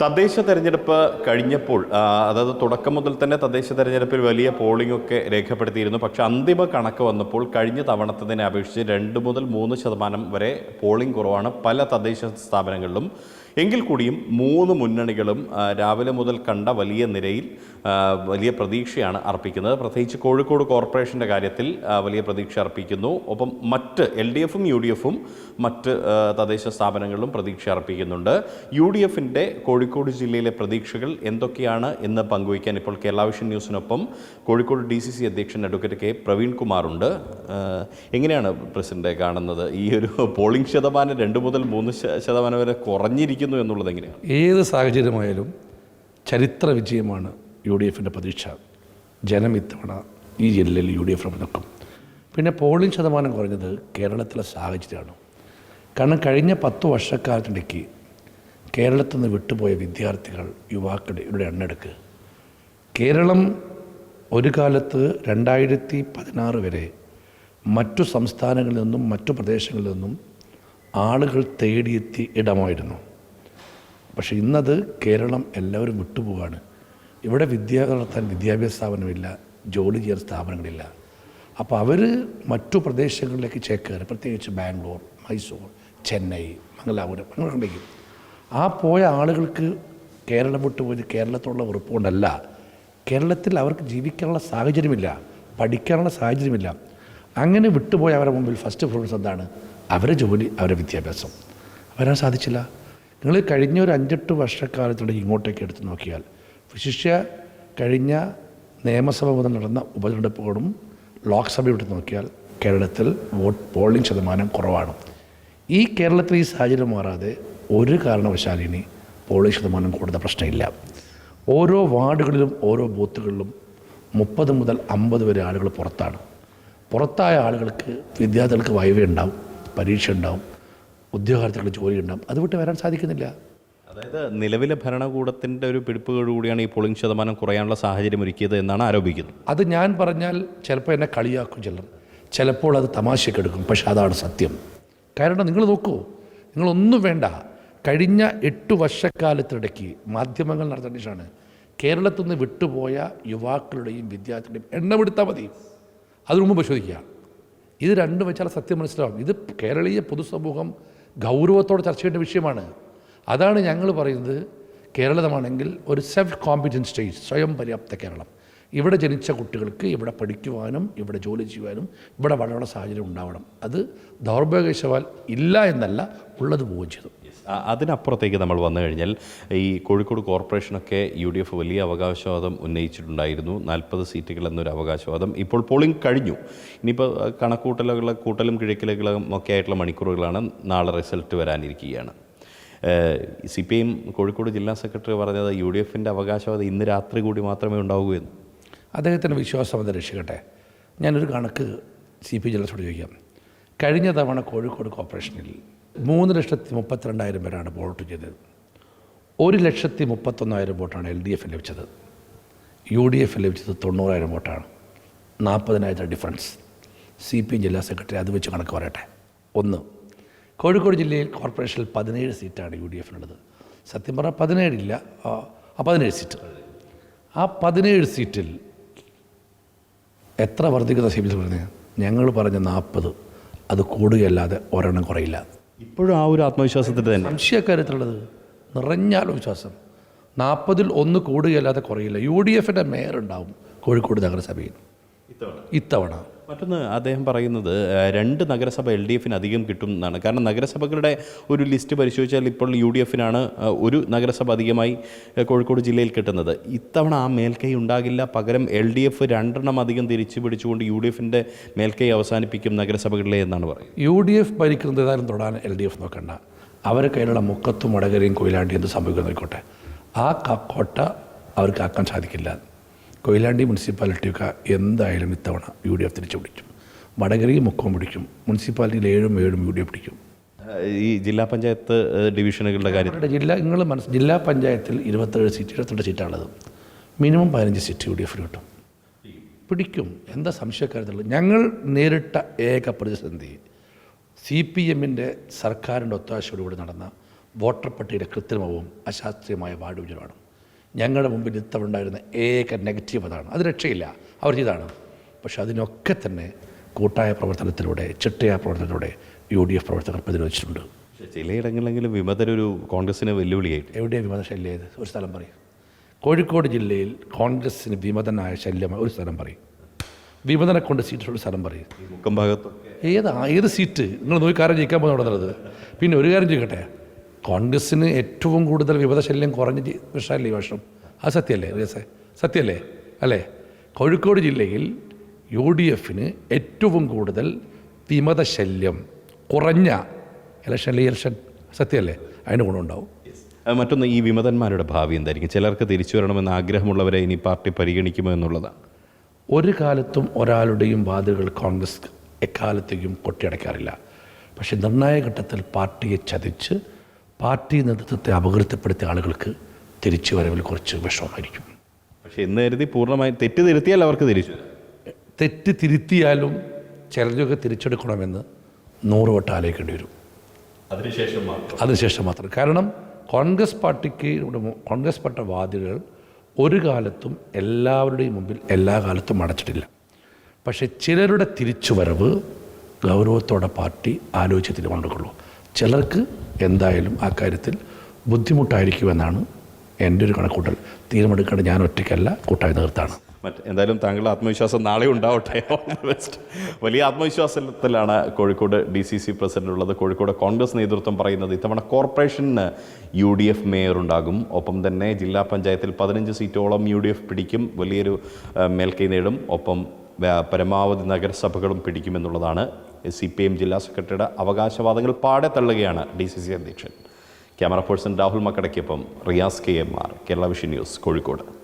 തദ്ദേശ തെരഞ്ഞെടുപ്പ് കഴിഞ്ഞപ്പോൾ അതായത് തുടക്കം മുതൽ തന്നെ തദ്ദേശ തെരഞ്ഞെടുപ്പിൽ വലിയ പോളിംഗ് ഒക്കെ രേഖപ്പെടുത്തിയിരുന്നു. പക്ഷേ അന്തിമ കണക്ക് വന്നപ്പോൾ കഴിഞ്ഞ തവണത്തതിനെ അപേക്ഷിച്ച് രണ്ട് മുതൽ മൂന്ന് ശതമാനം വരെ പോളിംഗ് കുറവാണ് പല തദ്ദേശ സ്ഥാപനങ്ങളിലും. എങ്കിൽ കൂടിയും മൂന്ന് മുന്നണികളും രാവിലെ മുതൽ കണ്ട വലിയ നിരയിൽ വലിയ പ്രതീക്ഷയാണ് അർപ്പിക്കുന്നത്. പ്രത്യേകിച്ച് കോഴിക്കോട് കോർപ്പറേഷന്റെ കാര്യത്തിൽ വലിയ പ്രതീക്ഷ അർപ്പിക്കുന്നു. ഒപ്പം മറ്റ് എൽ ഡി എഫും യു ഡി എഫും മറ്റ് തദ്ദേശ സ്ഥാപനങ്ങളിലും പ്രതീക്ഷ അർപ്പിക്കുന്നുണ്ട്. യു ഡി എഫിന്റെ കോഴിക്കോട് ജില്ലയിലെ പ്രതീക്ഷകൾ എന്തൊക്കെയാണ് എന്ന് പങ്കുവയ്ക്കാൻ ഇപ്പോൾ കേരള വിഷൻ ന്യൂസിനൊപ്പം കോഴിക്കോട് ഡി സി സി അധ്യക്ഷൻ അഡ്വക്കേറ്റ് കെ. പ്രവീൺ കുമാറുണ്ട് എങ്ങനെയാണ് പ്രസിഡന്റ് കാണുന്നത്? ഈ ഒരു പോളിംഗ് ശതമാനം രണ്ട് മുതൽ മൂന്ന് ശതമാനം വരെ കുറഞ്ഞിരിക്കുന്നു എന്നുള്ളത് എങ്ങനെയാണ്? ഏത് സാഹചര്യമായാലും ചരിത്ര വിജയമാണ് യു ഡി എഫിന്റെ പ്രതീക്ഷ. ജനം ഇത്തവണ ഈ ജില്ലയിൽ യു ഡി എഫ് നിൽക്കും. പിന്നെ പോളിംഗ് ശതമാനം കുറഞ്ഞത് കേരളത്തിലെ സാഹചര്യമാണ്. കാരണം കഴിഞ്ഞ പത്ത് വർഷക്കാലത്തിനിടയ്ക്ക് കേരളത്തിൽ നിന്ന് വിട്ടുപോയ വിദ്യാർത്ഥികൾ യുവാക്കളുടെ ഇവരുടെ എണ്ണെടുക്ക്. കേരളം ഒരു കാലത്ത് രണ്ടായിരത്തി പതിനാറ് വരെ മറ്റു സംസ്ഥാനങ്ങളിൽ നിന്നും മറ്റു പ്രദേശങ്ങളിൽ നിന്നും ആളുകൾ തേടിയെത്തി ഇടമായിരുന്നു. പക്ഷേ ഇന്നത് കേരളം എല്ലാവരും വിട്ടുപോവാണ്. ഇവിടെ വിദ്യ നടത്താൻ വിദ്യാഭ്യാസ സ്ഥാപനമില്ല ജോലി ചെയ്യാൻ സ്ഥാപനങ്ങളില്ല. അപ്പോൾ അവർ മറ്റു പ്രദേശങ്ങളിലേക്ക് ചേക്കേറി പ്രത്യേകിച്ച് ബാംഗ്ലൂർ മൈസൂർ ചെന്നൈ മംഗലാപുരം അങ്ങനെയുണ്ടെങ്കിൽ ആ പോയ ആളുകൾക്ക് കേരളം വിട്ടുപോയത് കേരളത്തോടുള്ള ഉറപ്പുകൊണ്ടല്ല കേരളത്തിൽ അവർക്ക് ജീവിക്കാനുള്ള സാഹചര്യമില്ല പഠിക്കാനുള്ള സാഹചര്യമില്ല. അങ്ങനെ വിട്ടുപോയ അവരുടെ മുമ്പിൽ ഫസ്റ്റ് പ്രിഫറൻസ് എന്താണ്? അവരുടെ ജോലി അവരുടെ വിദ്യാഭ്യാസം. വരാൻ സാധിച്ചില്ല. നിങ്ങൾ കഴിഞ്ഞ ഒരു അഞ്ചെട്ട് വർഷക്കാലത്തോടെ ഇങ്ങോട്ടേക്ക് എടുത്തു നോക്കിയാൽ വിശിഷ്യ കഴിഞ്ഞ നിയമസഭ മുതൽ നടന്ന ഉപതെരഞ്ഞെടുപ്പുകളും ലോക്സഭ എടുത്ത് നോക്കിയാൽ കേരളത്തിൽ വോട്ട് പോളിംഗ് ശതമാനം കുറവാണ്. ഈ കേരളത്തിൽ ഈ സാഹചര്യം മാറാതെ ഒരു കാരണവശാലിനി പോളിംഗ് ശതമാനം കൂടുന്ന പ്രശ്നമില്ല. ഓരോ വാർഡുകളിലും ഓരോ ബൂത്തുകളിലും മുപ്പത് മുതൽ അമ്പത് വരെ ആളുകൾ പുറത്താണ്. പുറത്തായ ആളുകൾക്ക് വിദ്യാർത്ഥികൾക്ക് വൈവ ഉണ്ടാവും പരീക്ഷ ഉണ്ടാവും. ഉദ്യോഗാർത്ഥികൾക്ക് ജോലി ഉണ്ടാകും അത് വിട്ട് വരാൻ സാധിക്കുന്നില്ല. അതായത് നിലവിലെ ഭരണകൂടത്തിന്റെ ഒരു പിടിപ്പുകേടുകൂടിയാണ് ഈ പോളിംഗ് ശതമാനം കുറയാനുള്ള സാഹചര്യം ഒരുക്കിയത് എന്നാണ് ആരോപിക്കുന്നത്. അത് ഞാൻ പറഞ്ഞാൽ ചിലപ്പോൾ എന്നെ കളിയാക്കും ചിലർ ചിലപ്പോൾ അത് തമാശക്കെടുക്കും പക്ഷെ അതാണ് സത്യം. കാരണം നിങ്ങൾ നോക്കൂ നിങ്ങളൊന്നും വേണ്ട. കഴിഞ്ഞ എട്ട് വർഷക്കാലത്തിനിടയ്ക്ക് മാധ്യമങ്ങൾ നടത്തേണ്ടതാണ് കേരളത്തിൽ നിന്ന് വിട്ടുപോയ യുവാക്കളുടെയും വിദ്യാർത്ഥികളുടെയും എണ്ണമെടുത്താൽ മതി. അതിനു മുമ്പ് പരിശോധിക്കുക. ഇത് രണ്ടും വെച്ചാൽ സത്യം മനസ്സിലാവും. ഇത് കേരളീയ പൊതുസമൂഹം ഗൗരവത്തോടെ ചർച്ച ചെയ്യേണ്ട വിഷയമാണ്. അതാണ് ഞങ്ങൾ പറയുന്നത് കേരളമാണെങ്കിൽ ഒരു സെൽഫ് കോമ്പിറ്റൻസ് സ്റ്റേറ്റ് സ്വയം പര്യാപ്ത കേരളം. ഇവിടെ ജനിച്ച കുട്ടികൾക്ക് ഇവിടെ പഠിക്കുവാനും ഇവിടെ ജോലി ചെയ്യുവാനും ഇവിടെ വളരെ സാഹചര്യം ഉണ്ടാവണം. അത് ദൗർഭാഗ്യവശാൽ ഇല്ല എന്നല്ല ഉള്ളത് പോവുകയും ചെയ്തു. അതിനപ്പുറത്തേക്ക് നമ്മൾ വന്നു കഴിഞ്ഞാൽ ഈ കോഴിക്കോട് കോർപ്പറേഷനൊക്കെ യു ഡി എഫ് വലിയ അവകാശവാദം ഉന്നയിച്ചിട്ടുണ്ടായിരുന്നു. നാൽപ്പത് സീറ്റുകൾ എന്നൊരു അവകാശവാദം ഇപ്പോൾ പോളിംഗ് കഴിഞ്ഞു. ഇനിയിപ്പോൾ കണക്കൂട്ടലുകൾ കൂട്ടലും കിഴക്കിലകളും ഒക്കെ ആയിട്ടുള്ള മണിക്കൂറുകളാണ് നാളെ റിസൾട്ട് വരാനിരിക്കുകയാണ്. സി പി എം കോഴിക്കോട് ജില്ലാ സെക്രട്ടറി പറഞ്ഞത് യു ഡി എഫിന്റെ അവകാശവാദം ഇന്ന് രാത്രി കൂടി മാത്രമേ ഉണ്ടാവൂ എന്ന് അദ്ദേഹത്തിന്റെ വിശ്വാസം അത് രക്ഷിക്കട്ടെ. ഞാനൊരു കണക്ക് സി പി ജലസോട് ചോദിക്കാം. കഴിഞ്ഞ തവണ കോഴിക്കോട് കോർപ്പറേഷനിൽ മൂന്ന് ലക്ഷത്തി മുപ്പത്തിരണ്ടായിരം പേരാണ് വോട്ട് ചെയ്തത്. ഒരു ലക്ഷത്തി മുപ്പത്തൊന്നായിരം വോട്ടാണ് എൽ ഡി എഫ് ലഭിച്ചത്. യു ഡി എഫ് ലഭിച്ചത് തൊണ്ണൂറായിരം വോട്ടാണ്. നാൽപ്പതിനായിരം ഡിഫറൻസ്. സി പി ജില്ലാ സെക്രട്ടറി അത് വെച്ച് കണക്ക് പറയട്ടെ. ഒന്ന് കോഴിക്കോട് ജില്ലയിൽ കോർപ്പറേഷനിൽ പതിനേഴ് സീറ്റാണ് യു ഡി എഫിനുള്ളത്. സത്യം പറഞ്ഞാൽ പതിനേഴില്ല ആ പതിനേഴ് സീറ്റ്. ആ പതിനേഴ് സീറ്റിൽ എത്ര വർദ്ധിക്കുന്ന സി പി പറഞ്ഞത് ഞങ്ങൾ പറഞ്ഞ നാൽപ്പത് അത് കൂടുകയല്ലാതെ ഒരെണ്ണം കുറയില്ല. ഇപ്പോഴും ആ ഒരു ആത്മവിശ്വാസത്തിന്റെ തന്നെ. സംശയക്കാര്യത്തിലുള്ളത് നിറഞ്ഞാൽ വിശ്വാസം നാൽപ്പതിൽ ഒന്ന് കൂടുകയല്ലാതെ കുറയില്ല. യു ഡി എഫിന്റെ മേയർ ഉണ്ടാവും കോഴിക്കോട് നഗരസഭയിൽ. ഇത്തവണ. ഇത്തവണ. മറ്റൊന്ന് അദ്ദേഹം പറയുന്നത് രണ്ട് നഗരസഭ എൽ ഡി എഫിന് അധികം കിട്ടും എന്നാണ് കാരണം നഗരസഭകളുടെ ഒരു ലിസ്റ്റ് പരിശോധിച്ചാൽ ഇപ്പോൾ യു ഡി എഫിനാണ് ഒരു നഗരസഭ അധികമായി കോഴിക്കോട് ജില്ലയിൽ കിട്ടുന്നത്. ഇത്തവണ ആ മേൽക്കൈ ഉണ്ടാകില്ല. പകരം എൽ ഡി എഫ് രണ്ടെണ്ണം അധികം തിരിച്ചു പിടിച്ചുകൊണ്ട് യു ഡി എഫിന്റെ മേൽക്കൈ അവസാനിപ്പിക്കും നഗരസഭകളിലെ എന്നാണ് പറയുന്നത്. യു ഡി എഫ് ഭരിക്കുന്നത് ഏതായാലും തൊടാൻ എൽ ഡി എഫ് നോക്കണ്ട. അവരെ കയ്യിലുള്ള മുക്കത്തും വടകരയും കൊയിലാണ്ടി എന്ത് സംഭവിക്കുന്നു നോക്കട്ടെ. ആ കോട്ട അവർക്ക് ആക്കാൻ സാധിക്കില്ല. കൊയിലാണ്ടി മുനിസിപ്പാലിറ്റിയൊക്കെ എന്തായാലും ഇത്തവണ യു ഡി എഫ് തിരിച്ചു പിടിക്കും. വടകരയും മുക്കവും പിടിക്കും മുനിസിപ്പാലിറ്റിയിൽ ഏഴും ഏഴും യു ഡി എഫ് പിടിക്കും. ഈ ജില്ലാ പഞ്ചായത്ത് ഡിവിഷനുകളുടെ കാര്യം. ജില്ലാ നിങ്ങൾ മനസ്സ് ജില്ലാ പഞ്ചായത്തിൽ ഇരുപത്തേഴ് സീറ്റ് ഇരുപത്തെട്ട് സീറ്റാണുള്ളത്. മിനിമം പതിനഞ്ച് സീറ്റ് യു ഡി എഫിന് കിട്ടും. പിടിക്കും. എന്താ സംശയക്കാരത്തുള്ളത് ഞങ്ങൾ നേരിട്ട ഏക പ്രതിസന്ധി സി പി എമ്മിന്റെ സർക്കാരിന്റെ ഒത്താശയോടുകൂടി നടന്ന വോട്ടർ പട്ടികയുടെ കൃത്രിമവും അശാസ്ത്രീയമായ വാർഡ് വിഭജനമാണ്. ഞങ്ങളുടെ മുമ്പിൽ ഇത്തവണ ഉണ്ടായിരുന്ന ഏക നെഗറ്റീവ് അതാണ്. അത് രക്ഷയില്ല. അവർ ഇതാണ്. പക്ഷെ അതിനൊക്കെ തന്നെ കൂട്ടായ പ്രവർത്തനത്തിലൂടെ ചിട്ടയായ പ്രവർത്തനത്തിലൂടെ യു ഡി എഫ് പ്രവർത്തകർ പ്രതിരോധിച്ചിട്ടുണ്ട്. ചിലയിടങ്ങളിലെങ്കിലും വിമതരൊരു കോൺഗ്രസിന് വെല്ലുവിളിയായിട്ട്. എവിടെയാണ് വിമത ശല്യം? ഒരു സ്ഥലം പറയും. കോഴിക്കോട് ജില്ലയിൽ കോൺഗ്രസ്സിന് വിമതനായ ശല്യമായ ഒരു സ്ഥലം പറയും. വിമതനെ കൊണ്ട് സീറ്റുള്ള സ്ഥലം പറയും. മുക്കം ഭാഗത്ത് ഏതാ? ഏത് സീറ്റ്? നിങ്ങൾ നോക്കി കാര്യം ജയിക്കാൻ പോകുന്ന നടന്നത്? പിന്നെ ഒരു കാര്യം ചോദിക്കട്ടെ? കോൺഗ്രസ്സിന് ഏറ്റവും കൂടുതൽ വിമത ശല്യം കുറഞ്ഞ വിഷയമല്ലേ ഈ വർഷം? അത് സത്യമല്ലേ രസേ സത്യമല്ലേ? അല്ലേ? കോഴിക്കോട് ജില്ലയിൽ യു ഡി എഫിന് ഏറ്റവും കൂടുതൽ വിമതശല്യം കുറഞ്ഞ ഇലക്ഷൻ ഇലക്ഷൻ? സത്യമല്ലേ? അതിന് ഗുണമുണ്ടാവും. മറ്റൊന്ന് ഈ വിമതന്മാരുടെ ഭാവി എന്തായിരിക്കും? ചിലർക്ക് തിരിച്ചു വരണമെന്ന് ആഗ്രഹമുള്ളവരെ ഇനി പാർട്ടി പരിഗണിക്കുമോ എന്നുള്ളതാണ്. ഒരു കാലത്തും ഒരാളുടെയും വാതിലുകൾ കോൺഗ്രസ് എക്കാലത്തേക്കും കൊട്ടിയടയ്ക്കാറില്ല പക്ഷേ നിർണായക ഘട്ടത്തിൽ പാർട്ടിയെ ചതിച്ച് പാർട്ടി നേതൃത്വത്തെ അപകീർത്തിപ്പെടുത്തിയ ആളുകൾക്ക് തിരിച്ചു വരവിൽ കുറച്ച് വിഷമമായിരിക്കും. പക്ഷേ ഇന്ന് കരുതി പൂർണമായും തെറ്റ് തിരുത്തിയാൽ അവർക്ക് തിരിച്ചു. തെറ്റ് തിരുത്തിയാലും ചിലരൊക്കെ തിരിച്ചെടുക്കണമെന്ന് നൂറ് വട്ടം ആലോചിക്കേണ്ടി വരും. അതിനുശേഷം മാത്രം. അതിനുശേഷം മാത്രം. കാരണം കോൺഗ്രസ് പാർട്ടിക്ക് ഇവിടെ കോൺഗ്രസ് പാർട്ടി വാതിലുകൾ ഒരു കാലത്തും എല്ലാവരുടെയും മുമ്പിൽ എല്ലാ കാലത്തും അടച്ചിട്ടില്ല. പക്ഷേ ചിലരുടെ തിരിച്ചുവരവ് ഗൗരവത്തോടെ പാർട്ടി ആലോചിച്ച് തീരുമാനമെടുക്കുള്ളൂ ചിലർക്ക് എന്തായാലും ആ കാര്യത്തിൽ ബുദ്ധിമുട്ടായിരിക്കുമെന്നാണ് എന്റെ ഒരു കണക്കൂട്ടൽ. തീരുമെടുക്കേണ്ട ഞാൻ ഒറ്റയ്ക്കല്ല കൂട്ടായ നേർത്താണ് മറ്റ് എന്തായാലും താങ്കളുടെ ആത്മവിശ്വാസം നാളെ ഉണ്ടാവട്ടെ. വലിയ ആത്മവിശ്വാസത്തിലാണ് Kozhikode D C C president ഉള്ളത്. കോഴിക്കോട് കോൺഗ്രസ് നേതൃത്വം പറയുന്നത് ഇത്തവണ കോർപ്പറേഷന് യു ഡി എഫ് മേയർ ഉണ്ടാകും ഒപ്പം തന്നെ ജില്ലാ പഞ്ചായത്തിൽ പതിനഞ്ച് സീറ്റോളം യു ഡി എഫ് പിടിക്കും. വലിയൊരു മേൽക്കൈ നേടും. ഒപ്പം പരമാവധി നഗരസഭകളും പിടിക്കുമെന്നുള്ളതാണ് സി പി എം ജില്ലാ സെക്രട്ടറിയുടെ അവകാശവാദങ്ങൾ പാടെ തള്ളുകയാണ് ഡി സി സി അധ്യക്ഷൻ. Camera person Rahul മക്കടയ്ക്കൊപ്പം Riyas K M R Kerala vision news Kozhikode.